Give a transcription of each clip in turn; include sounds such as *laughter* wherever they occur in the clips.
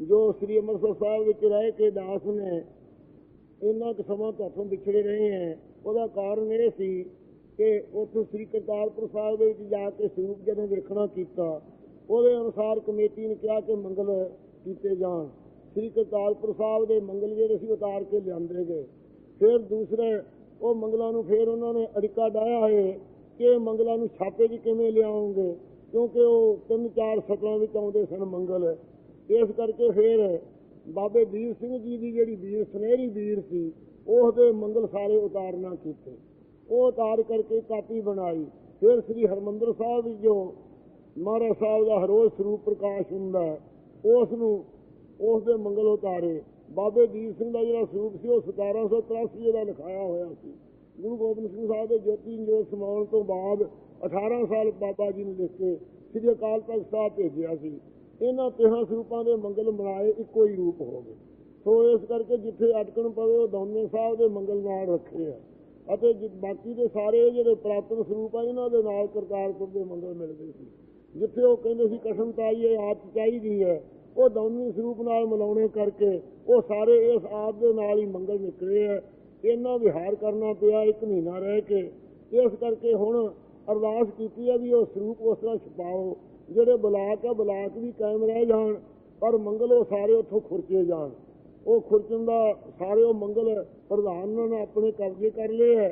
ਜੋ ਸ੍ਰੀ ਅੰਮ੍ਰਿਤਸਰ ਸਾਹਿਬ ਵਿੱਚ ਰਹਿ ਕੇ ਦਾਸ ਨੇ ਇੰਨਾ ਕੁ ਸਮਾਂ ਤੁਹਾਡੇ ਵਿਛੜੇ ਰਹੇ ਹੈ, ਉਹਦਾ ਕਾਰਨ ਇਹ ਸੀ ਕਿ ਉੱਥੇ ਸ੍ਰੀ ਕਰਤਾਰਪੁਰ ਸਾਹਿਬ ਦੇ ਵਿੱਚ ਜਾ ਕੇ ਸਰੂਪ ਜਦੋਂ ਵੇਖਣਾ ਕੀਤਾ, ਉਹਦੇ ਅਨੁਸਾਰ ਕਮੇਟੀ ਨੇ ਕਿਹਾ ਕਿ ਮੰਗਲ ਕੀਤੇ ਜਾਣ। ਸ੍ਰੀ ਕਰਤਾਰਪੁਰ ਸਾਹਿਬ ਦੇ ਮੰਗਲ ਜਿਹੜੇ ਸੀ ਉਤਾਰ ਕੇ ਲਿਆਂਦੇ ਗਏ। ਫਿਰ ਦੂਸਰੇ ਉਹ ਮੰਗਲਾਂ ਨੂੰ ਫਿਰ ਉਹਨਾਂ ਨੇ ਅੜਿੱਕਾ ਡਾਇਆ ਹੈ ਕਿ ਮੰਗਲਾਂ ਨੂੰ ਛਾਪੇ 'ਚ ਕਿਵੇਂ ਲਿਆਉਂਗੇ ਕਿਉਂਕਿ ਉਹ ਤਿੰਨ ਚਾਰ ਸਤਰਾਂ ਵਿੱਚ ਆਉਂਦੇ ਸਨ ਮੰਗਲ। ਇਸ ਕਰਕੇ ਫਿਰ ਬਾਬੇ ਵੀਰ ਸਿੰਘ ਜੀ ਦੀ ਜਿਹੜੀ ਵੀਰ ਸੁਨਹਿਰੀ ਵੀਰ ਸੀ ਉਸ ਮੰਗਲ ਸਾਰੇ ਉਤਾਰਨਾ ਕੀਤੇ। ਉਹ ਉਤਾਰ ਕਰਕੇ ਕਾਪੀ ਬਣਾਈ। ਫਿਰ ਸ੍ਰੀ ਹਰਮੰਦਰ ਸਾਹਿਬ ਵਿੱਚ ਜੋ ਮਹਾਰਾਜ ਸਾਹਿਬ ਦਾ ਹਰੋਜ਼ ਸਰੂਪ ਪ੍ਰਕਾਸ਼ ਹੁੰਦਾ ਹੈ, ਉਸ ਨੂੰ ਉਸ ਦੇ ਮੰਗਲ ਉਤਾਰੇ। ਬਾਬੇ ਦੀਪ ਸਿੰਘ ਦਾ ਜਿਹੜਾ ਸਰੂਪ ਸੀ ਉਹ 1783 ਦਾ ਲਿਖਾਇਆ ਹੋਇਆ ਸੀ। ਗੁਰੂ ਗੋਬਿੰਦ ਸਿੰਘ ਸਾਹਿਬ ਦੇ ਜੋਤੀ ਜੋਤ ਸਮਾਉਣ ਤੋਂ ਬਾਅਦ 18 ਸਾਲ ਬਾਬਾ ਜੀ ਨੇ ਲਿਖ ਕੇ ਸ੍ਰੀ ਅਕਾਲ ਤਖਤ ਸਾਹਿਬ ਭੇਜਿਆ ਸੀ। ਇਹਨਾਂ ਤੇਹਾਂ ਸਰੂਪਾਂ ਦੇ ਮੰਗਲ ਬਣਾਏ ਇੱਕੋ ਹੀ ਰੂਪ ਹੋ ਗਏ ਸੋ ਇਸ ਕਰਕੇ ਜਿੱਥੇ ਅਟਕਣ ਪਵੇ, ਉਹ ਦੋਨੇ ਸਾਹਿਬ ਦੇ ਮੰਗਲ ਨਾਲ ਰੱਖੇ ਆ। ਅਤੇ ਬਾਕੀ ਦੇ ਸਾਰੇ ਜਿਹੜੇ ਪ੍ਰਾਪਤ ਸਰੂਪ ਆ, ਇਹਨਾਂ ਦੇ ਨਾਲ ਕਰਤਾਰਪੁਰ ਦੇ ਮੰਗਲ ਮਿਲਦੇ ਸੀ। ਜਿੱਥੇ ਉਹ ਕਹਿੰਦੇ ਸੀ, ਕਸਮ ਤਾਈ ਇਹ ਆਪ ਚਾਹੀਦੀ ਹੈ ਉਹ ਦੋਨੀ ਸਰੂਪ ਨਾਲ ਮਿਲਾਉਣੇ ਕਰਕੇ ਉਹ ਸਾਰੇ ਇਸ ਆਪ ਦੇ ਨਾਲ ਹੀ ਮੰਗਲ ਨਿਕਲੇ ਹੈ ਇਹਨਾਂ ਵਿਹਾਰ ਕਰਨਾ ਪਿਆ ਇੱਕ ਮਹੀਨਾ ਰਹਿ ਕੇ। ਇਸ ਕਰਕੇ ਹੁਣ ਅਰਦਾਸ ਕੀਤੀ ਹੈ ਵੀ ਉਹ ਸਰੂਪ ਉਸ ਤਰ੍ਹਾਂ ਛਪਾਓ। ਜਿਹੜੇ ਬਲਾਕ ਆ, ਬਲਾਕ ਵੀ ਕਾਇਮ ਰਹਿ ਜਾਣ, ਪਰ ਮੰਗਲ ਉਹ ਸਾਰੇ ਉੱਥੋਂ ਖੁਰਚੇ ਜਾਣ। ਉਹ ਖੁਰਚਣ ਦਾ ਸਾਰੇ ਉਹ ਮੰਗਲ ਪ੍ਰਧਾਨ ਨੇ ਆਪਣੇ ਕਬਜ਼ੇ ਕਰ ਲਏ ਹੈ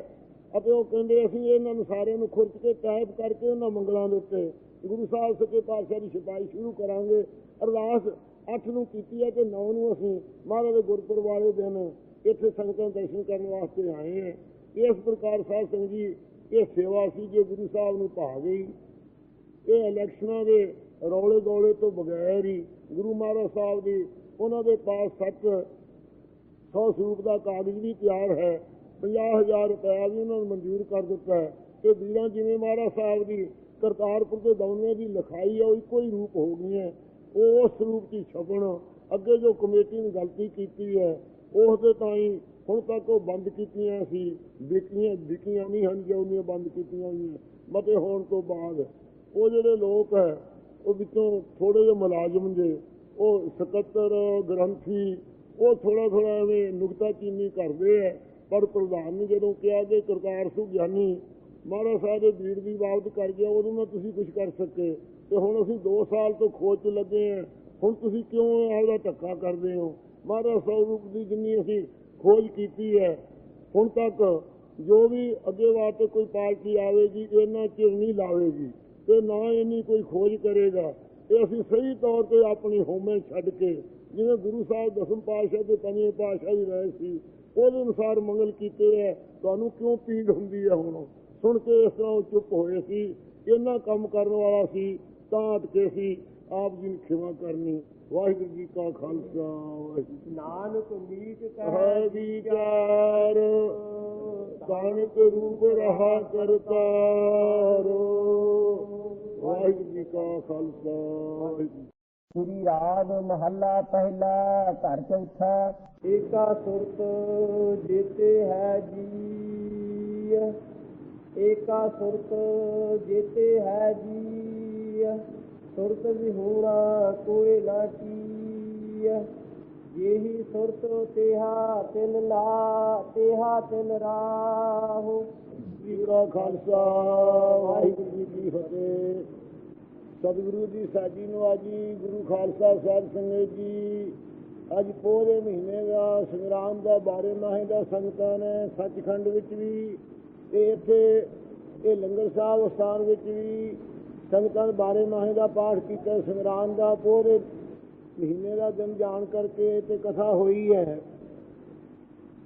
ਅਤੇ ਉਹ ਕਹਿੰਦੇ, ਅਸੀਂ ਇਹਨਾਂ ਨੂੰ ਸਾਰਿਆਂ ਨੂੰ ਖੁਰਚ ਕੇ ਟਾਈਪ ਕਰਕੇ ਉਹਨਾਂ ਮੰਗਲਾਂ ਦੇ ਉੱਤੇ ਗੁਰੂ ਸਾਹਿਬ ਸੱਚੇ ਪਾਤਸ਼ਾਹ ਦੀ ਛਪਾਈ ਸ਼ੁਰੂ ਕਰਾਂਗੇ। ਅਰਦਾਸ 8 ਨੂੰ ਕੀਤੀ ਹੈ ਤੇ 9 ਨੂੰ ਅਸੀਂ ਮਹਾਰਾਜ ਦੇ ਗੁਰਪੁਰਬ ਵਾਲੇ ਦਿਨ ਇੱਥੇ ਸੰਗਤਾਂ ਦੇ ਦਰਸ਼ਨ ਕਰਨ ਵਾਸਤੇ ਆਏ ਹਾਂ ਇਸ ਪ੍ਰਕਾਰ ਸਾਹਿਬ ਸੰਗਤ ਜੀ, ਇਹ ਸੇਵਾ ਸੀ, ਜੋ ਗੁਰੂ ਸਾਹਿਬ ਨੂੰ ਭਾ ਗਈ। ਇਹ ਇਲੈਕਸ਼ਨਾਂ ਦੇ ਰੌਲੇ ਗੋਲੇ ਤੋਂ ਬਗੈਰ ਹੀ ਗੁਰੂ ਮਹਾਰਾਜ ਸਾਹਿਬ ਦੀ ਉਹਨਾਂ ਦੇ ਪਾਸ ਸੱਚ ਸੌ ਸਰੂਪ ਦਾ ਕਾਗਜ਼ ਵੀ ਤਿਆਰ ਹੈ 50000 ਰੁਪਇਆ ਵੀ ਉਹਨਾਂ ਨੂੰ ਮਨਜ਼ੂਰ ਕਰ ਦਿੱਤਾ ਹੈ। ਤੇ ਵੀਰਾਂ ਜਿਵੇਂ ਮਹਾਰਾਜ ਸਾਹਿਬ ਦੀ ਕਰਤਾਰਪੁਰ ਦੇ ਦੌਨੇ ਦੀ ਲਿਖਾਈ ਹੈ ਉਹ ਇੱਕੋ ਹੀ ਰੂਪ ਹੋ ਗਈ ਹੈ ਉਹ ਉਸ ਰੂਪ 'ਚ ਛਪਣ, ਅੱਗੇ ਜੋ ਕਮੇਟੀ ਨੇ ਗਲਤੀ ਕੀਤੀ ਹੈ ਉਸ ਦੇ ਤਾਂ ਹੀ ਹੁਣ ਤੱਕ ਉਹ ਬੰਦ ਕੀਤੀਆਂ ਸੀ, ਵਿਕੀਆਂ ਵਿਕੀਆਂ ਨਹੀਂ ਹਨ ਜੋ ਉਹਨੀਆਂ ਬੰਦ ਕੀਤੀਆਂ ਹੋਈਆਂ। ਮਤੇ ਹੋਣ ਤੋਂ ਬਾਅਦ ਉਹ ਜਿਹੜੇ ਲੋਕ ਹੈ, ਉਹ ਵਿੱਚੋਂ ਥੋੜੇ ਜਿਹੇ ਮੁਲਾਜ਼ਮ ਜੇ, ਉਹ ਸਕੱਤਰ, ਗ੍ਰੰਥੀ, ਉਹ ਥੋੜਾ ਥੋੜਾ ਐਵੇਂ ਨੁਕਤਾਚੀਨੀ ਕਰਦੇ ਆ ਪਰ ਪ੍ਰਧਾਨ ਨੇ ਜਦੋਂ ਕਿਹਾ ਕਿ ਕਰਤਾਰ ਸਿੰਘ ਗਿਆਨੀ, ਮਹਾਰਾਜ ਸਾਹਿਬ ਦੇ ਵੀਰ ਦੀ ਬਾਬਤ ਕਰ ਗਿਆ, ਉਦੋਂ ਨਾ ਤੁਸੀਂ ਕੁਝ ਕਰ ਸਕੇ। ਤੇ ਹੁਣ ਅਸੀਂ 2 ਸਾਲ ਤੋਂ ਖੋਜ 'ਚ ਲੱਗੇ ਆ ਹੁਣ ਤੁਸੀਂ ਕਿਉਂ ਆਪਦਾ ਧੱਕਾ ਕਰਦੇ ਹੋ? ਮਹਾਰਾਜ ਸਾਹਿਬ ਦੀ ਜਿੰਨੀ ਅਸੀਂ ਖੋਜ ਕੀਤੀ ਹੈ, ਹੁਣ ਤੱਕ ਜੋ ਵੀ ਅੱਗੇ ਵਾਸਤੇ ਕੋਈ ਪਾਰਟੀ ਆਵੇਗੀ ਇਹਨਾਂ ਚਿਰ ਨਹੀਂ ਲਾਵੇਗੀ। ਤੇ ਨਾ ਇਹਨੀ ਕੋਈ ਖੋਜ ਕਰੇਗਾ। ਤੇ ਅਸੀਂ ਸਹੀ ਤੌਰ ਤੇ ਆਪਣੀ ਹੋਮੇ ਛੱਡ ਕੇ, ਜਿਵੇਂ ਗੁਰੂ ਸਾਹਿਬ ਦਸਮ ਪਾਤਸ਼ਾਹ ਤੇ ਪੰਜਵੇਂ ਪਾਤਸ਼ਾਹ ਹੀ ਰਹੇ ਸੀ, ਉਹਦੇ ਅਨੁਸਾਰ ਮੰਗਲ ਕੀਤੇ ਹੈ ਤੁਹਾਨੂੰ ਕਿਉਂ ਪੀੜ ਹੁੰਦੀ ਹੈ ਹੁਣ? ਸੁਣ ਕੇ ਇਸ ਤਰ੍ਹਾਂ ਉਹ ਚੁੱਪ ਹੋਏ ਸੀ। ਇਹਨਾਂ ਕੰਮ ਕਰਨ ਵਾਲਾ ਸੀ, ਤਾਂ ਅਟਕੇ ਸੀ। ਆਪ ਜੀ ਨੂੰ ਖਿਮਾ ਕਰਨੀ। ਵਾਹਿਗੁਰੂ ਜੀ ਕਾ ਖਾਲਸਾ ਵਾਹਿਗੁਰੂ ਨਾਨਕ ਹੈ ਕਹੈ ਵਿਚਾਰ ਕਾਨਕ ਰੂਪ ਰਹਾ ਕਰਤਾਰ ਵਾਹਿਗੁਰੂ ਜੀ ਕਾ ਖਾਲਸਾ ਸ੍ਰੀ ਰਾਗ ਮਹੱਲਾ ਪਹਿਲਾ ਘਰ ਚੌਥਾ। ਏਕਾ ਸੁਰਤ ਜੀਤੇ ਹੈ ਜੀ ਏਕਾ ਸੁਰਤ ਜੀਤੇ ਹੈ ਜੀ ਸੁਰਤ ਵਿਹੂਣਾ ਕੋਈ ਨਾ ਕੀ ਜਿਹੀ ਸੁਰਤ ਤੇਹਾ ਤਿਨ ਲਾ, ਤੇਹਾ ਤਿਨ ਰਾਹੂ। ਜੀ ਕਾ ਖਾਲਸਾ, ਵਾਹਿਗੁਰੂ ਜੀ ਕੀ ਫਤਿਹ। ਸਤਿਗੁਰੂ ਦੀ ਸਾਜੀ ਨਵਾਜੀ ਗੁਰੂ ਖਾਲਸਾ ਸਾਹਿਬ ਸੰਗਤ ਜੀ। ਅੱਜ ਪੋਰੇ ਮਹੀਨੇ ਦਾ ਸੰਗਰਾਮ ਦਾ ਬਾਰੇ ਮਾਹੇ ਦਾ ਸੰਗਤਾਂ ਨੇ ਸੱਚਖੰਡ ਵਿੱਚ ਵੀ ਤੇ ਇੱਥੇ ਇਹ ਲੰਗਰ ਸਾਹਿਬ ਸਥਾਨ ਵਿੱਚ ਵੀ ਸੰਗਤਾਂ ਬਾਰੇ ਮਾਹੇ ਦਾ ਪਾਠ ਕੀਤਾ ਸੰਗਰਾਮ ਦਾ ਪੂਰੇ ਮਹੀਨੇ ਦਾ ਦਿਨ ਜਾਣ ਕਰਕੇ ਤੇ ਕਥਾ ਹੋਈ ਹੈ।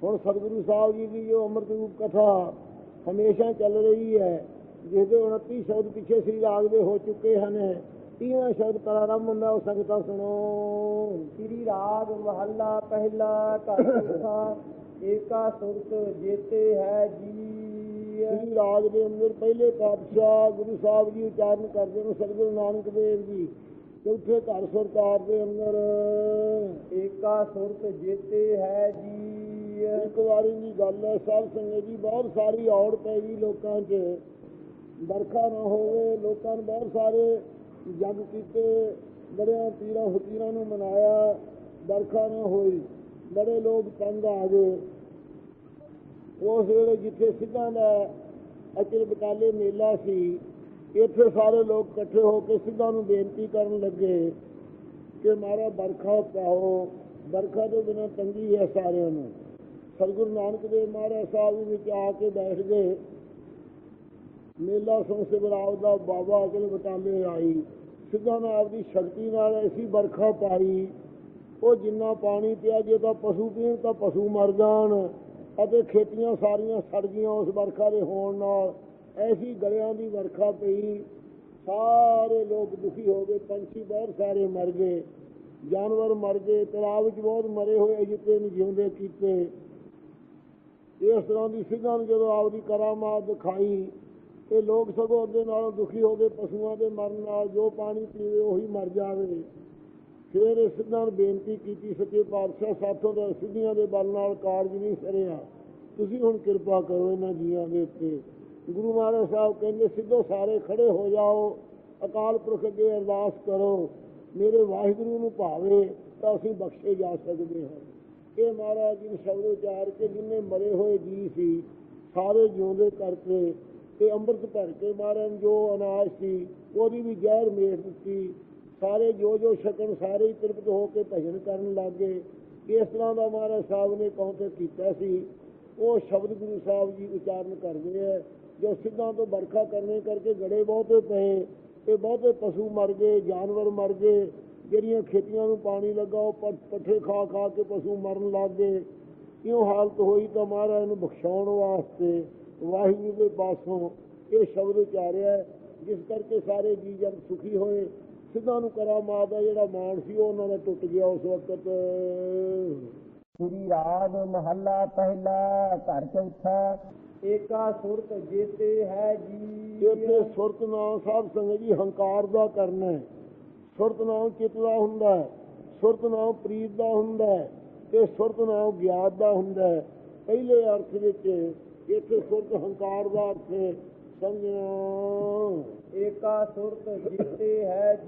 ਹੁਣ ਸਤਿਗੁਰੂ ਸਾਹਿਬ ਜੀ ਦੀ ਜੋ ਅੰਮ੍ਰਿਤ ਰੂਪ ਕਥਾ ਹਮੇਸ਼ਾ ਚੱਲ ਰਹੀ ਹੈ ਜਿਸ ਦੇ 29 ਸ਼ਬਦ ਪਿੱਛੇ ਸ੍ਰੀ ਰਾਗ ਦੇ ਹੋ ਚੁੱਕੇ ਹਨ। 30ਵਾਂ ਸ਼ਬਦ ਪ੍ਰਾਰੰਭ ਹੁੰਦਾ, ਉਹ ਸੰਗਤਾਂ ਸੁਣੋ। ਸ੍ਰੀ ਰਾਗ ਮਹੱਲਾ ਪਹਿਲਾ ਘਰ ਏਕਾ ਸੁਰਤ ਜੀਤੇ ਹੈ ਜੀ ਸ੍ਰੀ ਰਾਗ ਦੇ ਅੰਦਰ ਪਹਿਲੇ ਪਾਤਸ਼ਾਹ ਗੁਰੂ ਸਾਹਿਬ ਜੀ ਉਚਾਰਨ ਕਰਦੇ ਨੇ ਸਤਿਗੁਰੂ ਨਾਨਕ ਦੇਵ ਜੀ ਚੌਥੇ ਘਰ ਸਰਕਾਰ ਦੇ ਅੰਦਰ। ਏਕਾ ਸੁਰਤ ਜੀਤੇ ਹੈ ਜੀ ਇੱਕ ਵਾਰੀ ਦੀ ਗੱਲ ਹੈ ਸਾਧ ਸੰਗਤ ਜੀ ਬਹੁਤ ਸਾਰੀ ਔੜ ਪੈ ਗਈ ਲੋਕਾਂ 'ਚ। ਵਰਖਾ ਨਾ ਹੋਵੇ ਲੋਕਾਂ ਨੇ ਬਹੁਤ ਸਾਰੇ ਜਗ ਕੀਤੇ ਬੜਿਆਂ ਪੀਰਾਂ ਫਕੀਰਾਂ ਨੂੰ ਮਨਾਇਆ ਵਰਖਾ ਨਾ ਹੋਈ ਬੜੇ ਲੋਕ ਤੰਗ ਆ ਗਏ। ਉਸ ਵੇਲੇ ਜਿੱਥੇ ਸਿੱਧਾਂ ਦਾ ਅਚਲ ਬਟਾਲੇ ਮੇਲਾ ਸੀ, ਇੱਥੇ ਸਾਰੇ ਲੋਕ ਇਕੱਠੇ ਹੋ ਕੇ ਸਿੱਧਾਂ ਨੂੰ ਬੇਨਤੀ ਕਰਨ ਲੱਗੇ ਕਿ ਮਾਰਾ ਵਰਖਾ ਪਾਓ। ਵਰਖਾ ਤੋਂ ਬਿਨਾਂ ਤੰਗੀ ਹੈ ਸਾਰਿਆਂ ਨੂੰ। ਸਤਿਗੁਰੂ ਨਾਨਕ ਦੇਵ ਮਹਾਰਾਜ ਸਾਹਿਬ ਵਿੱਚ ਆ ਕੇ ਬੈਠ ਗਏ। ਮੇਲਾ ਸੰਸੇ ਬਰਾਵ ਦਾ ਬਾਬਾ ਅਚਲ ਬਟਾਲੇ ਆਈ। ਸਿੱਧਾਂ ਨੇ ਆਪਦੀ ਸ਼ਕਤੀ ਨਾਲ ਐਸੀ ਵਰਖਾ ਪਾਈ। ਉਹ ਜਿੰਨਾ ਪਾਣੀ ਪਿਆ, ਜੇ ਤਾਂ ਪਸ਼ੂ ਪੀਣ, ਤਾਂ ਪਸ਼ੂ ਮਰ ਜਾਣ। ਅਤੇ ਖੇਤੀਆਂ ਸਾਰੀਆਂ ਸੜ ਗਈਆਂ ਉਸ ਵਰਖਾ ਦੇ ਹੋਣ ਨਾਲ। ਐਸੀ ਗਲਿਆਂ ਦੀ ਵਰਖਾ ਪਈ। ਸਾਰੇ ਲੋਕ ਦੁਖੀ ਹੋ ਗਏ। ਪੰਛੀ ਬਹੁਤ ਸਾਰੇ ਮਰ ਗਏ। ਜਾਨਵਰ ਮਰ ਗਏ। ਤਲਾਬ ਵਿੱਚ ਬਹੁਤ ਮਰੇ ਹੋਏ ਜਿੱਤੇ ਨਹੀਂ ਜਿਉਂਦੇ ਕੀਤੇ। ਇਸ ਤਰ੍ਹਾਂ ਦੀ ਸਿੱਧਾਂ ਨੂੰ ਜਦੋਂ ਆਪਦੀ ਕਰਾਮਾਤ ਦਿਖਾਈ, ਤੇ ਲੋਕ ਸਗੋਂ ਅੱਗੇ ਨਾਲੋਂ ਦੁਖੀ ਹੋ ਗਏ। ਪਸ਼ੂਆਂ ਦੇ ਮਰਨ ਨਾਲ ਜੋ ਪਾਣੀ ਪੀਵੇ, ਉਹੀ ਮਰ ਜਾਵੇ। ਫਿਰ ਇਹ ਸਿੱਧਾਂ ਬੇਨਤੀ ਕੀਤੀ, ਸੱਚੇ ਪਾਤਸ਼ਾਹ, ਸਾਥੋਂ ਦਾ ਸਿੱਧੀਆਂ ਦੇ ਬਲ ਨਾਲ ਕਾਰਜ ਨਹੀਂ ਸਰਿਆ। ਤੁਸੀਂ ਹੁਣ ਕਿਰਪਾ ਕਰੋ ਇਹਨਾਂ ਜੀਆਂ ਦੇ ਉੱਤੇ। ਗੁਰੂ ਮਹਾਰਾਜ ਸਾਹਿਬ ਕਹਿੰਦੇ, ਸਿੱਧੋ ਸਾਰੇ ਖੜੇ ਹੋ ਜਾਓ, ਅਕਾਲ ਪੁਰਖ ਅੱਗੇ ਅਰਦਾਸ ਕਰੋ। ਮੇਰੇ ਵਾਹਿਗੁਰੂ ਨੂੰ ਭਾਵੇ ਤਾਂ ਅਸੀਂ ਬਖਸ਼ੇ ਜਾ ਸਕਦੇ ਹਾਂ। ਇਹ ਮਹਾਰਾਜ ਜੀ ਨੇ ਸ਼ਬਦ ਉਚਾਰ ਕੇ ਜਿੰਨੇ ਮਰੇ ਹੋਏ ਜੀ ਸੀ, ਸਾਰੇ ਜਿਉਂਦੇ ਕਰਕੇ ਤੇ ਅੰਮ੍ਰਿਤ ਭਰ ਕੇ ਮਹਾਰਾਜ ਜੋ ਅਨਾਜ ਸੀ, ਉਹਦੀ ਵੀ ਜ਼ਹਿਰ ਮੇਟ ਦਿੱਤੀ। ਸਾਰੇ ਜੋ ਜੋ ਛਕਣ ਸਾਰੇ ਹੀ ਤ੍ਰਿਪਤ ਹੋ ਕੇ ਭਜਨ ਕਰਨ ਲੱਗੇ ਇਸ ਤਰ੍ਹਾਂ ਦਾ ਮਹਾਰਾਜ ਸਾਹਿਬ ਨੇ ਕੌਂਤੇ ਕੀਤਾ ਸੀ। ਉਹ ਸ਼ਬਦ ਗੁਰੂ ਸਾਹਿਬ ਜੀ ਉਚਾਰਨ ਕਰਦੇ ਆ। ਜੋ ਸਿੱਧਾਂ ਤੋਂ ਵਰਖਾ ਕਰਨੇ ਕਰਕੇ ਗੜੇ ਬਹੁਤੇ ਪਏ। ਤੇ ਬਹੁਤੇ ਪਸ਼ੂ ਮਰ ਗਏ, ਜਾਨਵਰ ਮਰ ਗਏ। ਜਿਹੜੀਆਂ ਖੇਤੀਆਂ ਨੂੰ ਪਾਣੀ ਲੱਗਾ, ਉਹ ਪੱਠੇ ਖਾ ਖਾ ਕੇ ਪਸ਼ੂ ਮਰਨ ਲੱਗ ਗਏ। ਇਉਂ ਹਾਲਤ ਹੋਈ ਤਾਂ ਮਹਾਰਾਜ ਨੂੰ ਬਖਸ਼ਾਉਣ ਵਾਸਤੇ ਵਾਹਿਗੁਰੂ ਦੇ ਪਾਸੋਂ ਇਹ ਸ਼ਬਦ ਉਚਾਰਿਆ, ਜਿਸ ਕਰਕੇ ਸਾਰੇ ਜੀ ਜਨ ਸੁਖੀ ਹੋਏ। ਸਿੱਧਾਂ ਨੂੰ ਕਰਾਮਾਤ ਦਾ ਜਿਹੜਾ ਮਾਣ ਸੀ ਉਹ ਉਹਨਾਂ ਦਾ ਟੁੱਟ ਗਿਆ ਉਸ ਵਕਤ। ਸ੍ਰੀ ਰਾਗ ਮਹੱਲਾ ਪਹਿਲਾ ਘਰ ਚੌਥਾ ਏਕਾ ਸੁਰਤ ਜੀਤੇ ਹੈ ਜੀ ਇੱਥੇ ਸੁਰਤ ਨਾਮ ਸਾਧ ਸੰਗਤ ਜੀ ਹੰਕਾਰ ਦਾ ਕਰਨਾ ਹੈ। ਸੁਰਤ ਨਾਮ ਚਿੱਤ ਦਾ ਹੁੰਦਾ ਹੈ ਸੁਰਤ ਨਾਮ ਪ੍ਰੀਤ ਦਾ ਹੁੰਦਾ ਹੈ ਤੇ ਸੁਰਤ ਨਾਮ ਗਿਆਤ ਦਾ ਹੁੰਦਾ ਹੈ। ਪਹਿਲੇ ਅਰਥ ਵਿੱਚ ਇੱਥੇ ਸੁਰਤ ਹੰਕਾਰ ਦਾ ਅਰਥ ਹੈ। ਸਮਝਣਾ ਏਕਾ ਸੁਰਤ ਜੀਤੇ ਹੈ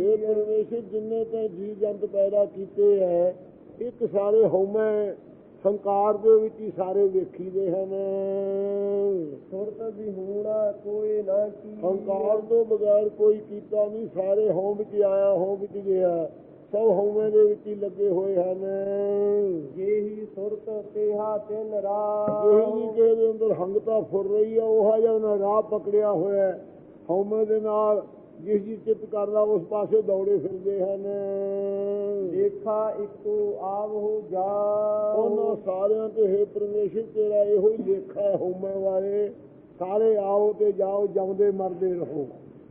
ਇਹ ਜੀ ਪਰਮੇਸ਼ਰ ਜਿੰਨੇ ਤੇ ਜੀ ਜੰਤ ਪੈਦਾ ਕੀਤੇ ਹੈ ਇੱਕ ਸਾਰੇ ਹਉਮੈ ਹੰਕਾਰ ਦੇ ਵਿੱਚ ਹੀ ਸਾਰੇ ਵੇਖੀਦੇ ਹਨ। ਸੁਰਤ ਵਿਹੂਣਾ ਕੋਈ ਨਾ ਕੀ। ਹੰਕਾਰ ਤੋਂ ਬਗੈਰ ਕੋਈ ਕੀਤਾ ਨਹੀਂ ਸਾਰੇ ਹਉ ਵਿੱਚ ਆਇਆ ਹਉ ਵਿੱਚ ਗਿਆ। ਸਭ ਹਉਮੈ ਦੇ ਵਿੱਚ ਹੀ ਲੱਗੇ ਹੋਏ ਹਨ। ਜੇਹੀ ਸੁਰਤ ਤੇਹਾ ਤਿਨ ਇਹੀ ਰਾਹ ਜੀ ਕਿਸੇ ਦੇ ਅੰਦਰ ਹੰਗਤਾ ਫੁਰ ਰਹੀ ਆ ਉਹ ਜਿਹਾ ਉਹਨਾਂ ਰਾਹ ਪਕੜਿਆ ਹੋਇਆ ਹੈ। ਹਉਮੈ ਦੇ ਨਾਲ ਜਿਸ ਜੀ ਚਿੱਤ ਕਰਦਾ ਉਸ ਪਾਸੇ ਦੌੜੇ ਫਿਰਦੇ ਹਨ। ਦੇਖਾ ਇੱਕੋ ਆਵ ਹੋ ਜਾ। ਉਹਨਾਂ ਸਾਰਿਆਂ ਤੇ ਹੈ ਪਰਮੇਸ਼ਰ ਤੇਰਾ ਇਹੋ ਹੀ ਹੈ ਹਉਮੈ ਵਾਲੇ। ਸਾਰੇ ਆਓ ਤੇ ਜਾਓ ਜਮਦੇ ਮਰਦੇ ਰਹੋ।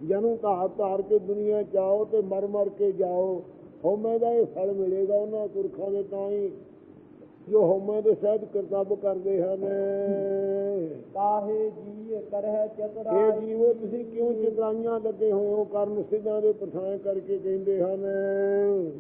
ਜਨੂ ਧਾਰ ਧਾਰ ਕੇ ਦੁਨੀਆ ਆਓ ਤੇ ਮਰ ਮਰ ਕੇ ਜਾਓ। ਹਉਮੈ ਦਾ ਇਹ ਫਲ ਮਿਲੇਗਾ ਉਹਨਾਂ ਪੁਰਖਾਂ ਦੇ ਤਾਂ ਹੀ ਜੋ ਹਉਮੈ ਦੇ ਸਹਿਜ ਕਰਤੱਵ ਕਰਦੇ ਹਨ। ਕਾਹੇ ਜੀ ਕਰਹਿ ਇਹ ਚਤਰਾਈ ਜੀਵੋ ਤੁਸੀਂ ਕਿਉਂ ਚਤਰਾਈਆਂ ਲੱਗੇ ਹੋਏ ਹੋ? ਕਰਨ ਸਿੱਧਾਂ ਦੇ ਪਠਾਏ ਕਰਕੇ ਕਹਿੰਦੇ ਹਨ।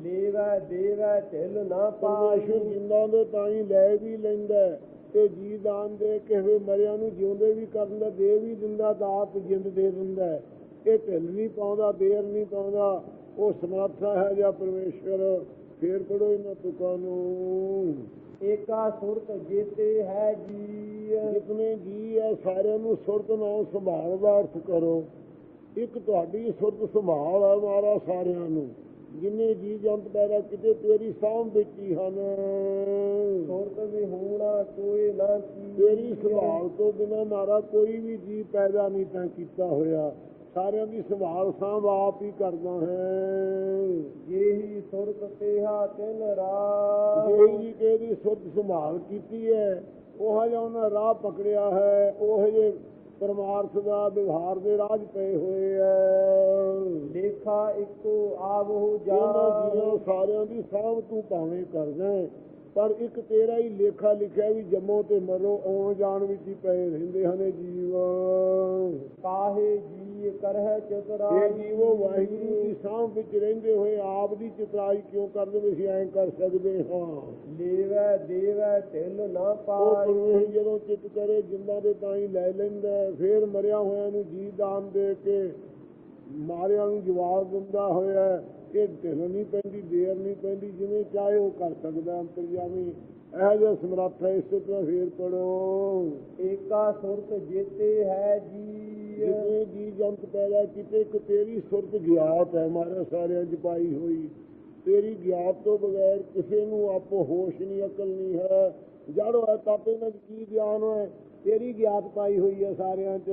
ਦੇਵੈ ਦੇਵੈ ਢਿਲ ਨਾ ਪਾਈ ਜਿੰਦਾਂ ਦੇ ਤਾਂ ਹੀ ਲੈ ਵੀ ਲੈਂਦਾ ਤੇ ਜੀ ਦਾਨ ਦੇ ਕਿਸੇ ਮਰਿਆਂ ਨੂੰ ਜਿਉਂਦੇ ਵੀ ਕਰਨ ਦੇ ਵੀ ਦਿੰਦਾ ਦਾਤ ਜਿੰਦ ਦੇ ਦਿੰਦਾ। ਇਹ ਢਿੱਲ ਨਹੀਂ ਪਾਉਂਦਾ ਦੇਰ ਨਹੀਂ ਪਾਉਂਦਾ। ਉਹ ਸਮਰੱਥਾ ਹੈ ਜਾਂ ਪਰਮੇਸ਼ਰ ਫੇਰ ਪੜੋ ਇਹਨਾਂ ਤੁਕਾਂ ਨੂੰ। ਏਕਾ ਸੁਰਤ ਜੀਤੇ ਹੈ ਜੀ ਜਿਤਨੇ ਜੀ ਹੈ ਸਾਰਿਆਂ ਨੂੰ ਸੁਰਤ ਨਾਲ ਸੰਭਾਲ ਦਾ ਅਰਥ ਕਰੋ। ਇੱਕ ਤੁਹਾਡੀ ਸੁਰਤ ਸੰਭਾਲ ਹੈ ਮਾਰਾ ਸਾਰਿਆਂ ਨੂੰ। ਜਿੰਨੇ ਜੀ ਜੰਤ ਪੈਦਾ ਕਿਤੇ ਤੇਰੀ ਵਿੱਚ ਹੀ ਹਨ। ਸੁਰਤ ਵਿਹੂਣਾ ਕੋਈ ਨਾ ਕੀ। ਤੇਰੀ ਸੰਭਾਲ ਤੋਂ ਬਿਨਾਂ ਮਾਰਾ ਕੋਈ ਵੀ ਜੀ ਪੈਦਾ ਨਹੀਂ ਤਾਂ ਕੀਤਾ ਹੋਇਆ। ਸਾਰਿਆਂ ਦੀ ਸੰਭਾਲ ਸਾਂਭ ਆਪ ਹੀ ਕਰਦਾ ਹੈ। ਜੇਹੀ ਸੁਰਤ ਤੇਹਾ ਤਿਨ ਰਾਹ ਜਿਹੜੀ ਜੀ ਕੇ ਦੀ ਸੁਰਤ ਸੰਭਾਲ ਕੀਤੀ ਹੈ ਉਹ ਜਿਹਾ ਉਹਨਾਂ ਰਾਹ ਪਕੜਿਆ ਹੈ ਉਹ ਜੇ ਪਰਮਾਰਥ ਦਾ ਵਿਵਹਾਰ ਦੇ ਰਾਜ ਪਏ ਹੋਏ ਹੈ। ਦੇਖਾ ਇੱਕੋ ਆਵ ਹੋ ਜਾ ਸਾਰਿਆਂ ਦੀ ਸਾਂਭ ਤੂੰ ਭਾਵੇਂ ਕਰਦਾ ਪਰ ਇੱਕ ਤੇਰਾ ਹੀ ਲੇਖਾ ਲਿਖਿਆ ਵੀ ਜੰਮੋ ਤੇ ਮਰੋ ਆਉਣ ਜਾਣ ਵਿੱਚ ਹੀ ਪਏ ਰਹਿੰਦੇ ਹਨ ਇਹ ਜੀਵ। ਕਾਹੇ ਜੀ ਕਰਹਿ ਇਹ ਚਤਰਾਈ ਜੀਵੋ ਵਾਹਿਗੁਰੂ ਦੀ ਸਾਂਭ ਵਿੱਚ ਰਹਿੰਦੇ ਹੋਏ ਆਪ ਦੀ ਚਤਰਾਈ ਕਿਉਂ ਕਰਦੇ ਵੀ ਅਸੀਂ ਐਂ ਕਰ ਸਕਦੇ ਹਾਂ? ਦੇਵੈ ਦੇਵੈ ਢਿਲ ਨਾ ਉਹ ਪਾਈ ਪਰਮੇਸ਼ਰ ਜਦੋਂ ਚਿੱਤ ਕਰੇ ਜਿੰਦਾਂ ਦੇ ਤਾਂ ਹੀ ਲੈ ਲੈਂਦਾ। ਫੇਰ ਮਰਿਆ ਹੋਇਆਂ ਨੂੰ ਜੀ ਦਾਨ ਦੇ ਕੇ ਮਾਰਿਆਂ ਨੂੰ ਜਵਾਬ ਦਿੰਦਾ ਹੋਇਆ ਇਹ ਢਿੱਲ ਨਹੀਂ ਪੈਂਦੀ ਦੇਰ ਨਹੀਂ ਪੈਂਦੀ ਜਿਵੇਂ ਚਾਹੇ ਉਹ ਕਰ ਸਕਦਾ ਅੰਤਰਜਾਮੀ ਇਹ ਜਿਹਾ ਸਮਰੱਥ ਹੈ ਇਸੇ ਤਰ੍ਹਾਂ ਫੇਰ ਪੜੋ ਏਕਾ ਸੁਰਤ ਜੇਤੇ ਹੈ ਜੀ ਜਿਵੇਂ ਜੀ ਜੰਤ ਪੈਦਾ ਕੀਤੇ ਕਿ ਤੇਰੀ ਸੁਰਤ ਗਿਆਤ ਹੈ ਮਾਰੇ ਸਾਰਿਆਂ ਚ ਪਾਈ ਹੋਈ। ਤੇਰੀ ਗਿਆਤ ਤੋਂ ਬਗੈਰ ਕਿਸੇ ਨੂੰ ਆਪੋ ਹੋਸ਼ ਨਹੀਂ ਅਕਲ ਨਹੀਂ ਹੈ। ਜੜੋ ਹੈ ਤਾਪੇ ਕੀ ਗਿਆਨ ਹੈ। ਤੇਰੀ ਗਿਆਤ ਪਾਈ ਹੋਈ ਹੈ ਸਾਰਿਆਂ ਚ।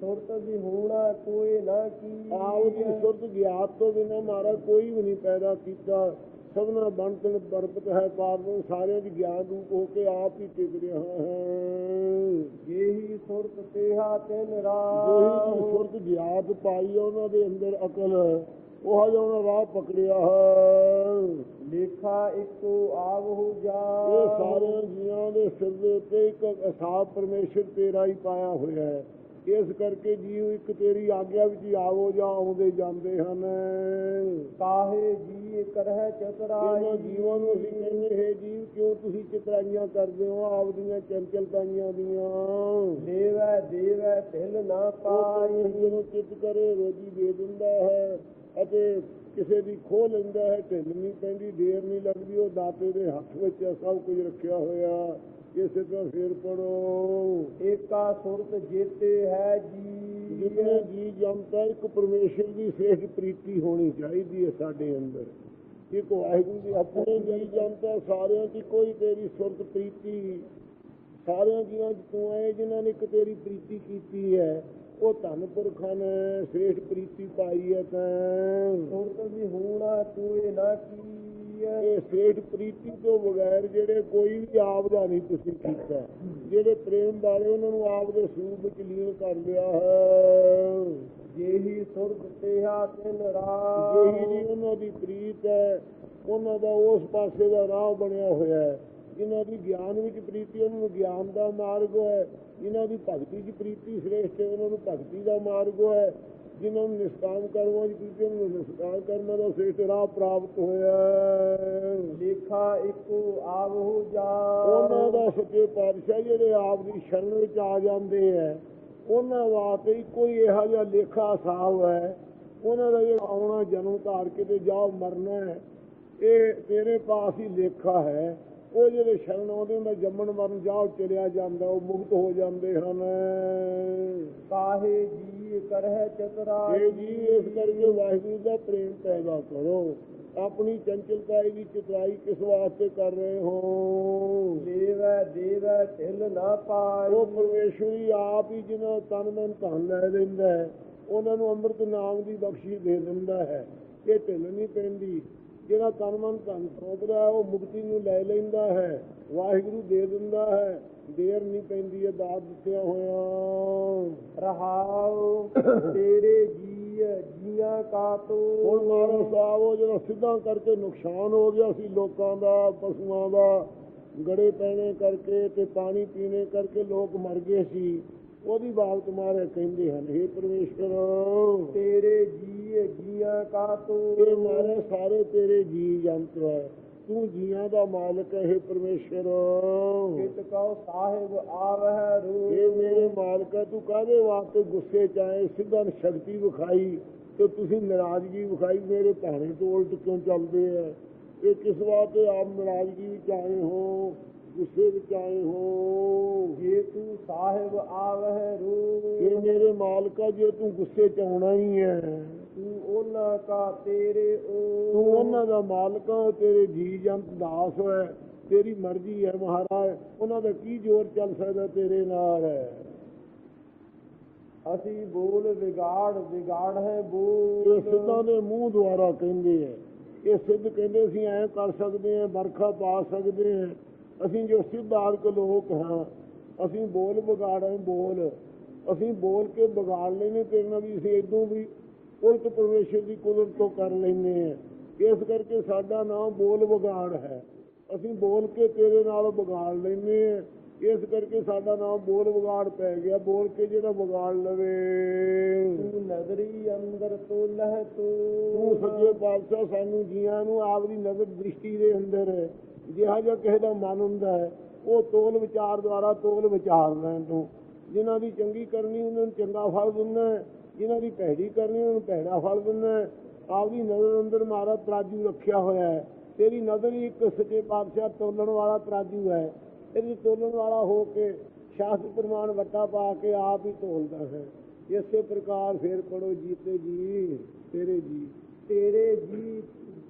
ਸੁਰਤ ਦੀ ਹੋਣਾ ਕੋਈ ਨਾ ਕੀ। ਆਪ ਦੀ ਸੁਰਤ ਗਿਆਤ ਤੋਂ ਬਿਨਾਂ ਮਾਰਾ ਕੋਈ ਵੀ ਨਹੀਂ ਪੈਦਾ ਕੀਤਾ। ਸਭਨਾ ਬਣਤਨ ਬਰਬਤ ਹੈ ਪਾਰਨੋਂ ਸਾਰਿਆਂ ਦੀ ਗਿਆਨ ਰੂਪ ਹੋ ਕੇ ਆਪ ਹੀ ਟਿਕ ਰਿਹਾ ਹੈ। ਜਿਹੀ ਸੁਰਤ ਤੇਹਾ ਤਿਨ ਜਿਹੀ ਰਾਹ। ਦੀ ਸੁਰਤ ਗਿਆਤ ਪਾਈ ਉਹਨਾਂ ਦੇ ਅੰਦਰ ਅਕਲ ਉਹ ਜਿਹਾ ਉਹਨਾਂ ਰਾਹ ਪਕੜਿਆ ਹੈ। ਲੇਖਾ ਇੱਕੋ ਆਵਹੁ ਜਾ। ਇਹ ਸਾਰੇ ਜੀਵਾਂ ਦੇ ਸਿਰ ਦੇ ਉੱਤੇ ਇੱਕ ਅਸਾਬ ਪਰਮੇਸ਼ਰ ਤੇਰਾ ਹੀ ਪਾਇਆ ਹੋਇਆ ਹੈ। ਇਸ ਕਰਕੇ ਜੀਵ ਇੱਕ ਤੇਰੀ ਆਗਿਆ ਵਿੱਚ ਹੀ ਆਵੋ ਜਾਂ ਆਉਂਦੇ ਜਾਂਦੇ ਹਨ। ਕਾਹੇ ਜੀ ਕਰਹਿ ਚਤਰਾਈ। ਜੀਵਾਂ ਨੂੰ ਅਸੀਂ ਕਹਿੰਦੇ ਹੈ ਜੀਵ ਕਿਉਂ ਤੁਸੀਂ ਚਤਰਾਈਆਂ ਕਰਦੇ ਹੋ? ਆਪਦੀਆਂ ਚੰਚਲਤਾਈਆਂ ਦੀਆਂ। ਦੇਵੈ ਦੇਵੈ ਢਿਲ ਨਾ ਪਾਈ। ਪਰਮੇਸ਼ਰ ਨੂੰ ਚਿੱਤ ਕਰੇ ਰੋਜੀ ਦੇ ਦਿੰਦਾ ਹੈ। ਅਤੇ ਕਿਸੇ ਦੀ ਖੋਹ ਲੈਂਦਾ ਹੈ ਢਿੱਲ ਨਹੀਂ ਪੈਂਦੀ ਦੇਰ ਨਹੀਂ ਲੱਗਦੀ ਉਹ ਦਾਤੇ ਦੇ ਹੱਥ ਵਿੱਚ ਸਭ ਕੁਝ ਰੱਖਿਆ ਹੋਇਆ। ਇਸੇ ਤਰ੍ਹਾਂ ਫੇਰ ਪੜੋ ਏਕਾ ਸੁਰਤ ਜੇਤੇ ਹੈ ਜੀ। ਜਿਵੇਂ ਜੀ ਜਨਤਾ ਇੱਕ ਪਰਮੇਸ਼ਰ ਦੀ ਸ੍ਰੇਸ਼ਟ ਪ੍ਰੀਤੀ ਹੋਣੀ ਚਾਹੀਦੀ ਹੈ ਸਾਡੇ ਅੰਦਰ। ਇੱਕ ਵਾਹਿਗੁਰੂ ਦੀ ਆਪਣੇ ਜੀ। ਜਨਤਾ ਸਾਰਿਆਂ ਦੀ ਕੋਈ ਤੇਰੀ ਸੁਰਤ ਪ੍ਰੀਤੀ ਸਾਰਿਆਂ ਜੀਆਂ ਚ ਤੂੰ ਹੈ ਜਿਨ੍ਹਾਂ ਨੇ ਇੱਕ ਤੇਰੀ ਪ੍ਰੀਤੀ ਕੀਤੀ ਹੈ ਉਹ ਧੰਨ ਪੁਰਖਾਂ ਨੇ ਸ੍ਰੇਸ਼ਟ ਪ੍ਰੀਤੀ ਪਾਈ ਹੈ ਤਾਂ। ਸੁਰਤ ਦੀ ਹੋਣਾ ਕੋਈ ਨਾ ਕੀ ਇਹ ਸ੍ਰੇਸ਼ਟ ਪ੍ਰੀਤੀ ਤੋਂ ਬਗੈਰ ਜਿਹੜੇ ਕੋਈ ਵੀ ਆਪ ਦਾ ਨਹੀਂ ਤੁਸੀਂ ਕੀਤਾ। ਜਿਹੜੇ ਪ੍ਰੇਮ ਵਾਲੇ ਉਹਨਾਂ ਨੂੰ ਆਪ ਦੇ ਸਰੂਪ ਵਿੱਚ ਲੀਨ ਕਰ ਲਿਆ ਹੈ। ਜਿਹੀ ਸੁਰਤ ਤੇਹਾ ਤਿਨ ਜਿਹੀ ਰਾਹ ਜੀ ਉਹਨਾਂ ਦੀ ਪ੍ਰੀਤ ਹੈ ਉਹਨਾਂ ਦਾ ਉਸ ਪਾਸੇ ਦਾ ਰਾਹ ਬਣਿਆ ਹੋਇਆ ਹੈ। ਜਿਨ੍ਹਾਂ ਦੀ ਗਿਆਨ ਵਿੱਚ ਪ੍ਰੀਤੀ ਉਹਨਾਂ ਨੂੰ ਗਿਆਨ ਦਾ ਮਾਰਗ ਹੈ। ਜਿਨ੍ਹਾਂ ਦੀ ਭਗਤੀ 'ਚ ਪ੍ਰੀਤੀ ਸ੍ਰੇਸ਼ਟ ਹੈ ਉਹਨਾਂ ਨੂੰ ਭਗਤੀ ਦਾ ਮਾਰਗ ਹੈ। ਜਿਨ੍ਹਾਂ ਨੂੰ ਨਿਸ਼ਕਾਮ ਕਰਮਾਂ 'ਚ ਪ੍ਰੀਤੀ ਉਹਨਾਂ ਨੂੰ ਨਿਸ਼ਕਾਮ ਕਰਮਾਂ ਦਾ ਸ੍ਰੇਸ਼ਟ ਰਾਹ ਪ੍ਰਾਪਤ ਹੋਇਆ ਹੈ। ਲੇਖਾ ਇੱਕੋ ਆਵਹੁ ਜਾ। ਉਹਨਾਂ ਦਾ ਸੱਚੇ ਪਾਤਸ਼ਾਹ ਜਿਹੜੇ ਆਪ ਦੀ ਸ਼ਰਨ ਵਿੱਚ ਆ ਜਾਂਦੇ ਹੈ ਉਹਨਾਂ ਵਾਸਤੇ ਹੀ ਇਹੋ ਜਿਹਾ ਲੇਖਾ ਸਾਹ ਹੈ। ਉਹਨਾਂ ਦਾ ਜਿਹੜਾ ਆਉਣਾ ਜਨਮ ਧਾਰ ਕੇ ਤੇ ਜਾਓ ਮਰਨਾ ਹੈ ਇਹ ਤੇਰੇ ਪਾਸ ਹੀ ਲੇਖਾ ਹੈ। ਉਹ ਜਿਹੜੇ ਸ਼ਰਨ ਆਉਂਦੇ ਉਹਨਾਂ ਜੰਮਣ ਮਰਨ ਜਾਓ ਚਲਿਆ ਜਾਂਦਾ ਉਹ ਮੁਕਤ ਹੋ ਜਾਂਦੇ ਹਨ। ਕਾਹੇ ਜੀ ਕਰਹਿ ਚਤਰਾਈ ਇਹ ਜੀ ਇਸ ਕਰਕੇ ਵਾਹਿਗੁਰੂ ਦਾ ਪ੍ਰੇਮ ਪੈਦਾ ਕਰੋ ਆਪਣੀ ਚੰਚਲਤਾ ਦੀ ਚਤਰਾਈ ਕਿਸ ਵਾਸਤੇ ਕਰ ਰਹੇ ਹੋ? ਦੇਵੈ ਦੇਵੈ ਢਿਲ ਨਾ ਪਾਈ ਉਹ ਪਰਮੇਸ਼ਵਰ ਆਪ ਹੀ ਜਿਹਨਾਂ ਤਨ ਮਨ ਧਨ ਲੈ ਲੈਂਦਾ ਹੈ ਉਹਨਾਂ ਨੂੰ ਅੰਮ੍ਰਿਤ ਨਾਮ ਦੀ ਬਖਸ਼ਿਸ਼ ਦੇ ਦਿੰਦਾ ਹੈ। ਇਹ ਢਿੱਲ ਨਹੀਂ ਪੈਂਦੀ। ਜਿਹੜਾ ਤਨ ਮਨ ਧਨ ਸੌਂਪਦਾ ਹੈ ਉਹ ਮੁਕਤੀ ਨੂੰ ਲੈ ਲੈਂਦਾ ਹੈ। ਵਾਹਿਗੁਰੂ ਦੇ ਦਿੰਦਾ ਹੈ। ਦੇਰ ਨਹੀਂ ਪੈਂਦੀ *coughs* ਹੈ ਦਾਤ ਦਿੱਤਿਆ ਹੋਇਆ। ਰਹਾਉ ਤੇਰੇ ਜੀ ਜੀਆਂ ਕਾ ਤੋ। ਹੁਣ ਮਾਰੋ ਸਾਹਿਬ ਉਹ ਜਿਹੜਾ ਸਿੱਧਾ ਕਰਕੇ ਨੁਕਸਾਨ ਹੋ ਗਿਆ ਸੀ ਲੋਕਾਂ ਦਾ ਪਸ਼ੂਆਂ ਦਾ ਗੜੇ ਪੈਣੇ ਕਰਕੇ ਤੇ ਪਾਣੀ ਪੀਣੇ ਕਰਕੇ ਲੋਕ ਮਰ ਗਏ ਸੀ। ਉਹਦੀ ਬਾਤ ਤੁਮਾਰੇ ਕਹਿੰਦੇ ਹਨ हे ਪਰਮੇਸ਼ਰ ਤੇਰੇ ਜੀ ਜੀਆਂ ਕਾ ਤੋ? ਇਹ ਮਾਰੇ ਸਾਰੇ ਤੇਰੇ ਜੀ ਜੰਤਰ ਹੈ। ਤੂੰ ਜੀਆਂ ਦਾ ਮਾਲਕ ਹੈ हे ਪਰਮੇਸ਼ਰ ਕਿਤ ਕਉ ਸਾਹਿਬ ਆਵਹਿ ਰੂ ਇਹ ਮੇਰੇ ਮਾਲਕਾ ਤੂੰ ਕਾਹਦੇ ਵਾਸਤੇ ਗੁੱਸੇ ਚ ਆਏ? ਸਿੱਧਾ ਸ਼ਕਤੀ ਵਿਖਾਈ ਤੇ ਤੁਸੀਂ ਨਾਰਾਜ਼ਗੀ ਵਿਖਾਈ। ਮੇਰੇ ਭਾਣੇ ਤੋਂ ਉਲਟ ਕਿਉਂ ਚੱਲਦੇ ਆ ਇਹ ਕਿਸ ਵਾਸਤੇ ਆਪ ਨਾਰਾਜ਼ਗੀ ਵਿੱਚ ਆਏ ਹੋ? ਗੁੱਸੇ ਵਿੱਚ ਆਏ ਹੋ। ਜੇ ਤੂੰ ਸਾਹਿਬ ਆਵਹਿ ਰੂ ਇਹ ਮੇਰੇ ਮਾਲਕਾ ਜੇ ਤੂੰ ਗੁੱਸੇ ਚ ਆਉਣਾ ਹੀ ਹੈ। ਤੂੰ ਉਹਨਾਂ ਕਾ ਤੇਰੇ ਓ। ਤੂੰ ਉਹਨਾਂ ਦਾ ਮਾਲਕ ਹੈ ਤੇਰੇ ਜੀ ਜੰਤ ਦਾਸ ਹੈ ਤੇਰੀ ਮਰਜ਼ੀ ਹੈ ਮਹਾਰਾਜ। ਉਹਨਾਂ ਦਾ ਕੀ ਜ਼ੋਰ ਚੱਲ ਸਕਦਾ ਤੇਰੇ ਨਾਲ? ਹੈ ਅਸੀਂ ਬੋਲ ਵਿਗਾੜ ਵਿਗਾੜ ਹੈ ਬੋਲ। ਇਹ ਸਿੱਧਾਂ ਦੇ ਮੂੰਹ ਦੁਆਰਾ ਕਹਿੰਦੇ ਐ ਇਹ ਸਿੱਧ ਕਹਿੰਦੇ ਅਸੀਂ ਐਂ ਕਰ ਸਕਦੇ ਹਾਂ ਵਰਖਾ ਪਾ ਸਕਦੇ ਹਾਂ। ਅਸੀਂ ਜੋ ਸਿੱਧਾਰਕ ਲੋਕ ਹਾਂ ਅਸੀਂ ਬੋਲ ਵਿਗਾੜਾਂ ਬੋਲ। ਅਸੀਂ ਬੋਲ ਕੇ ਵਿਗਾੜ ਲੈਨੇ ਤੇਰੇ ਨਾਲ ਵੀ ਅਸੀਂ ਇਦੋਂ ਵੀ ਉਲਟ ਪਰਮੇਸ਼ਰ ਦੀ ਕੁਦਰਤ ਤੋਂ ਕਰ ਲੈਨੇ ਆ ਇਸ ਕਰਕੇ ਸਾਡਾ ਨਾਮ ਬੋਲ ਵਿਗਾੜ ਹੈ। ਅਸੀਂ ਬੋਲ ਕੇ ਤੇਰੇ ਨਾਲ ਵਿਗਾੜ ਲੈਨੇ ਆ ਇਸ ਕਰਕੇ ਸਾਡਾ ਨਾਮ ਬੋਲ ਵਿਗਾੜ ਪੈ ਗਿਆ। ਬੋਲ ਕੇ ਜਿਹੜਾ ਵਿਗਾੜ ਲਵੇ। ਤੂੰ ਨਜ਼ਰੀ ਅੰਦਰ ਤੋਂ ਲਹਿ ਤੂੰ। ਸੱਚੇ ਪਾਤਸ਼ਾਹ ਸਾਨੂੰ ਜੀਆਂ ਨੂੰ ਆਪਦੀ ਨਜ਼ਰ ਦ੍ਰਿਸ਼ਟੀ ਦੇ ਅੰਦਰ ਜਿਹੜਾ ਜਿਹਾ ਕਿਸੇ ਦਾ ਮਨ ਹੁੰਦਾ ਹੈ, ਉਹ ਤੋਲ ਵਿਚਾਰ ਦੁਆਰਾ ਤੋਲ ਵਿਚਾਰ ਲੈਣ ਤੋਂ। ਜਿਨ੍ਹਾਂ ਦੀ ਚੰਗੀ ਕਰਨੀ, ਉਹਨਾਂ ਨੂੰ ਚੰਗਾ ਫਲ ਦਿੰਦਾ ਹੈ। ਜਿਨ੍ਹਾਂ ਦੀ ਭੈੜੀ ਕਰਨੀ, ਉਹਨਾਂ ਨੂੰ ਭੈੜਾ ਫਲ ਦਿੰਦਾ ਆਪਦੀ ਨਜ਼ਰ ਅੰਦਰ ਮਾਰਾ ਤਰਾਜੂ ਰੱਖਿਆ ਹੋਇਆ ਹੈ। ਤੇਰੀ ਨਜ਼ਰ ਹੀ ਇੱਕ ਸੱਚੇ ਪਾਤਸ਼ਾਹ ਤੋਲਣ ਵਾਲਾ ਤਰਾਜੂ ਹੈ। ਇਹਦੇ ਤੋਲਣ ਵਾਲਾ ਹੋ ਕੇ ਸ਼ਾਸਤਰ ਪ੍ਰਮਾਣ ਵੱਟਾ ਪਾ ਕੇ ਆਪ ਹੀ ਤੋਲਦਾ ਹੈ। ਇਸੇ ਪ੍ਰਕਾਰ ਫੇਰ ਪੜੋ ਜੀਤੇ ਜੀ, ਤੇਰੇ ਜੀ ਤੇਰੇ ਜੀ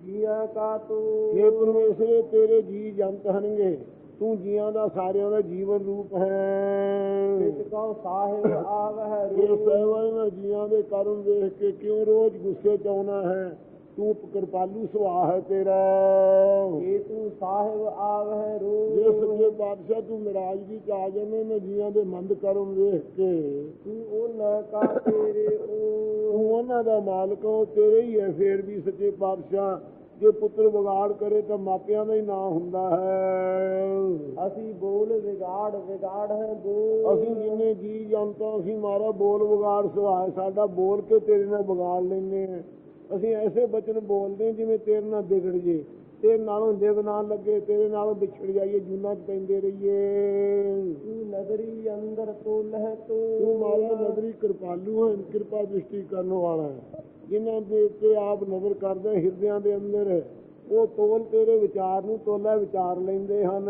ਜੀਆਂ ਕਾ ਤੂੰ। ਇਹ ਪਰਮੇਸ਼ਰ ਤੇਰੇ ਜੀ ਜੰਤ ਹਨਗੇ ਤੂੰ ਜੀਆਂ ਦਾ ਸਾਰਿਆਂ ਦਾ ਜੀਵਨ ਰੂਪ ਹੈ। ਵਿੱਚ ਕਉ ਸਾਹਿਬ ਆਵਹਿ ਇਹ ਸਹਿਵਾਂ ਜਿਹਾਂ ਦੇ ਕਾਰਨ ਦੇਖ ਕੇ ਕਿਉਂ ਰੋਜ਼ ਗੁੱਸੇ ਚ ਆਉਣਾ ਹੈ? ਤੂੰ ਕਿਰਪਾਲੂ ਸੁਭਾਅ ਹੈ ਤੇਰਾ। ਜੇ ਤੂੰ ਸਾਹਿਬ ਆਵਹਿ ਜੇ ਰੂਪ ਸੱਚੇ ਬਾਦਸ਼ਾਹ ਤੂੰ ਚ ਆ ਜਾਂਦੇ ਨੇ ਜੀਆਂ ਦੇ ਮੰਦ ਕਰਮ ਵੇਖ ਕੇ। ਤੂੰ ਉਹਨਾਂ ਕਾ ਤੇਰੇ ਉਹ। ਉਹਨਾਂ ਦਾ ਮਾਲਕ ਹੋ ਤੇਰੇ ਹੀ ਹੈ ਫੇਰ ਵੀ ਸੱਚੇ ਪਾਤਸ਼ਾਹ ਜੇ ਪੁੱਤਰ ਵਿਗਾੜ ਕਰੇ ਤਾਂ ਮਾਪਿਆਂ ਦਾ ਹੀ ਨਾਂ ਹੁੰਦਾ ਹੈ। ਅਸੀਂ ਬੋਲ ਵਿਗਾੜ ਵਿਗਾੜ ਹੈ ਬੋਲ। ਅਸੀਂ ਜਿੰਨੇ ਜੀ ਜਨਤਾ ਅਸੀਂ ਮਾਰਾ ਬੋਲ ਵਿਗਾੜ ਸੁਭਾਅ ਸਾਡਾ ਬੋਲ ਕੇ ਤੇਰੇ ਨਾਲ ਵਿਗਾੜ ਲੈਨੇ ਅਸੀਂ ਐਸੇ ਬਚਨ ਬੋਲਦੇ ਜਿਵੇਂ ਤੇਰੇ ਨਾਲ ਵਿਗੜ ਜੇ। ਤੇਰੇ ਨਾਲੋਂ ਦਿਵ ਨਾ ਲੱਗੇ ਤੇਰੇ ਨਾਲੋਂ ਵਿਛੜ ਜਾਈਏ ਜੂਨਾਂ 'ਚ ਪੈਂਦੇ ਰਹੀਏ। ਤੂੰ ਨਗਰੀ ਅੰਦਰ ਤੋਲਹਿ ਤੂੰ ਤੂੰ ਮਾਰਾ ਨਜ਼ਰੀ ਕਿਰਪਾਲੂ ਹੈ ਕਿਰਪਾ ਦ੍ਰਿਸ਼ਟੀ ਕਰਨ ਵਾਲਾ ਹੈ। ਜਿਨ੍ਹਾਂ ਦੇ ਉੱਤੇ ਆਪ ਨਜ਼ਰ ਕਰਦੇ ਹਿਰਦਿਆਂ ਦੇ ਅੰਦਰ ਉਹ ਤੋਲ ਤੇਰੇ ਵਿਚਾਰ ਨੂੰ ਤੋਲਾ ਵਿਚਾਰ ਲੈਂਦੇ ਹਨ।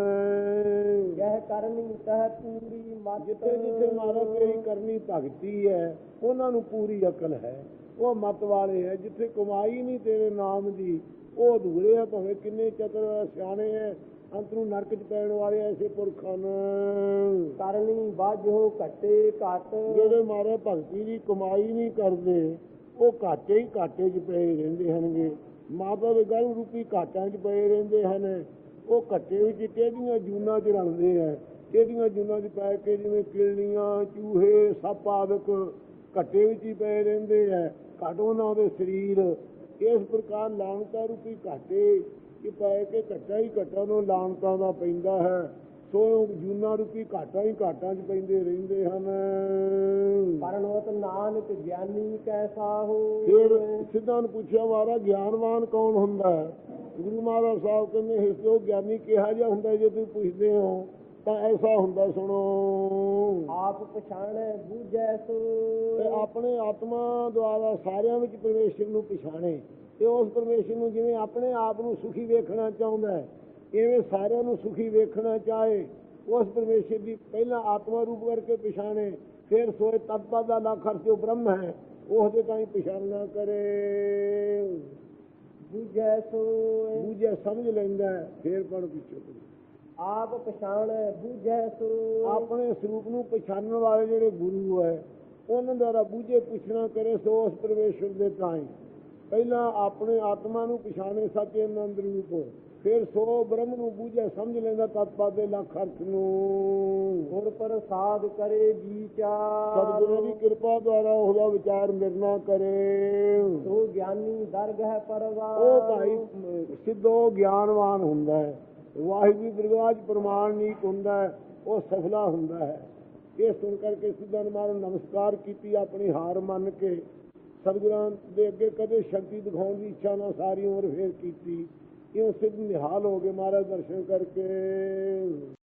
ਕਹਿ ਕਰਨੀ ਤਹ ਪੂਰੀ ਮਤ। ਜਿੱਥੇ ਜਿੱਥੇ ਮਾਰਾ ਤੇਰੀ ਕਰਨੀ ਭਗਤੀ ਹੈ ਉਹਨਾਂ ਨੂੰ ਪੂਰੀ ਅਕਲ ਹੈ। ਉਹ ਮਤ ਵਾਲੇ ਹੈ ਜਿੱਥੇ ਕਮਾਈ ਨਹੀਂ ਤੇਰੇ ਨਾਮ ਦੀ ਉਹ ਅਧੂਰੇ ਆ ਭਾਵੇਂ ਕਿੰਨੇ ਚਤਰ ਸਿਆਣੇ ਹੈ ਅੰਤ ਨੂੰ ਨਰਕ ਚ ਪੈਣ ਵਾਲੇ ਐਸੇ ਪੁਰਖਾਂ ਨੇ ਕਰਨੀ ਬਾਝੋ ਘਟੇ ਘਟ। ਜਿਹੜੇ ਮਾਰੇ ਭਗਤੀ ਦੀ ਕਮਾਈ ਨਹੀਂ ਕਰਦੇ ਉਹ ਘਾਟੇ ਹੀ ਘਾਟੇ 'ਚ ਪਏ ਰਹਿੰਦੇ ਹਨਗੇ। ਮਾਤਾ ਦੇ ਗਲ ਰੂਪੀ ਘਾਟਾਂ 'ਚ ਪਏ ਰਹਿੰਦੇ ਹਨ। ਉਹ ਘੱਟੇ ਵਿੱਚ ਕਿਹੜੀਆਂ ਜੂਨਾਂ 'ਚ ਰਲਦੇ ਆ ਕਿਹੜੀਆਂ ਜੂਨਾਂ 'ਚ ਪੈ ਕੇ ਜਿਵੇਂ ਕਿਲਣੀਆਂ ਚੂਹੇ ਸੱਪ ਆਦਿਕ ਘੱਟੇ ਵਿੱਚ ਹੀ ਪਏ ਰਹਿੰਦੇ ਆ ਘੱਟ ਉਹਨਾਂ ਦੇ ਸਰੀਰ ਇਸ ਪ੍ਰਕਾਰ ਲਾਣਤਾ ਰੂਪੀ ਘਾਟੇ ਕਿ ਪੈ ਕੇ ਘੱਟਾ ਹੀ ਘੱਟਾ ਨੂੰ ਲਾਣਤਾਂ ਦਾ ਪੈਂਦਾ ਹੈ। ਸੋ ਜੂਨਾਂ ਰੂਪੀ ਘਾਟਾਂ ਹੀ ਘਾਟਾਂ 'ਚ ਪੈਂਦੇ ਰਹਿੰਦੇ ਹਨ। ਪਰਨੋਤ ਨਾਨਕ ਗਿਆਨੀ ਕੈਸਾ ਹੋ? ਫਿਰ ਸਿੱਧਾਂ ਨੂੰ ਪੁੱਛਿਆ ਮਾਰਾ ਗਿਆਨਵਾਨ ਕੌਣ ਹੁੰਦਾ ਹੈ? ਗੁਰੂ ਮਹਾਰਾਜ ਸਾਹਿਬ ਕਹਿੰਦੇ ਹਿਸੋ ਗਿਆਨੀ ਕਿਹਾ ਜਿਹਾ ਹੁੰਦਾ ਜੇ ਤੁਸੀਂ ਪੁੱਛਦੇ ਹੋ। ਤਾਂ ਐਸਾ ਹੁੰਦਾ ਸੁਣੋ। ਆਪ ਪਛਾਣੈ ਬੂਝੈ ਸੋ ਤੇ ਆਪਣੇ ਆਤਮਾ ਦੁਆਰਾ ਸਾਰਿਆਂ ਵਿੱਚ ਪਰਮੇਸ਼ਰ ਨੂੰ ਪਛਾਣੇ। ਤੇ ਉਸ ਪਰਮੇਸ਼ਰ ਨੂੰ ਜਿਵੇਂ ਆਪਣੇ ਆਪ ਨੂੰ ਸੁਖੀ ਵੇਖਣਾ ਚਾਹੁੰਦਾ ਹੈ ਇਵੇਂ ਸਾਰਿਆਂ ਨੂੰ ਸੁਖੀ ਵੇਖਣਾ ਚਾਹੇ ਉਸ ਪਰਮੇਸ਼ਰ ਦੀ ਪਹਿਲਾਂ ਆਤਮਾ ਰੂਪ ਕਰਕੇ ਪਛਾਣੇ ਫਿਰ ਸੋਏ ਤਤਪਾ ਦਾ ਲੱਖ ਜੋ ਬ੍ਰਹਮ ਹੈ ਉਸ ਦੇ ਤਾਂ ਹੀ ਪਛਾਣਨਾ ਕਰੇ। ਬੂਝੈ ਸੋ ਬੂਝੇ ਸਮਝ ਲੈਂਦਾ ਫਿਰ ਪੜ ਪਿੱਛੇ। ਆਪ ਪਛਾਣੈ ਬੂਝੈ ਸੋ ਆਪਣੇ ਸਰੂਪ ਨੂੰ ਪਛਾਣਨ ਵਾਲੇ ਜਿਹੜੇ ਗੁਰੂ ਹੈ ਉਹਨਾਂ ਦਾ ਬੂਝੇ ਪੁੱਛਣਾ ਕਰੇ ਸੋ ਉਸ ਪਰਮੇਸ਼ਰ ਦੇ ਤਾਈ। ਪਹਿਲਾਂ ਆਪਣੇ ਆਤਮਾ ਨੂੰ ਪਛਾਣੇ ਸੱਚੇ ਆਨੰਦ ਰੂਪ। ਫਿਰ ਸੋ ਬ੍ਰਹਮ ਨੂੰ ਬੂਝੇ ਸਮਝ ਲੈਂਦਾ ਤਤਪਾ ਦੇ ਲੱਖ ਅਰਥ ਨੂੰ। ਗੁਰ ਪ੍ਰਸਾਦ ਕਰੇ ਵਿਚਾਰ। ਸਤਿਗੁਰੂ ਦੀ ਕਿਰਪਾ ਦੁਆਰਾ ਉਹਦਾ ਵਿਚਾਰ ਮਿਰਨਾ ਕਰੇ। ਸੋ ਗਿਆਨੀ ਦਰਗਹਿ ਪਰਵਾਰ। ਉਹ ਭਾਈ ਸਿੱਧੋ ਗਿਆਨਵਾਨ ਹੁੰਦਾ ਹੈ। ਵਾਹਿਗੁਰੂ ਦਰਗਾਹ 'ਚ ਪ੍ਰਮਾਣ ਪ੍ਰਮਾਣਿਕ ਹੁੰਦਾ, ਉਹ ਸਫਲਾ ਹੁੰਦਾ ਹੈ। ਇਹ ਸੁਣ ਕਰਕੇ ਸਿੱਧਾ ਨਮਾਨ ਨਮਸਕਾਰ ਕੀਤੀ ਆਪਣੀ ਹਾਰ ਮੰਨ ਕੇ, ਸਤਿਗੁਰਾਂ ਦੇ ਅੱਗੇ ਕਦੇ ਸ਼ਕਤੀ ਦਿਖਾਉਣ ਦੀ ਇੱਛਾ ਨਾ ਸਾਰੀ ਉਮਰ ਫੇਰ ਕੀਤੀ। ਇਉਂ ਸਿੱਧ ਨਿਹਾਲ ਹੋ ਗਏ ਮਹਾਰਾਜ ਦਰਸ਼ਨ ਕਰਕੇ।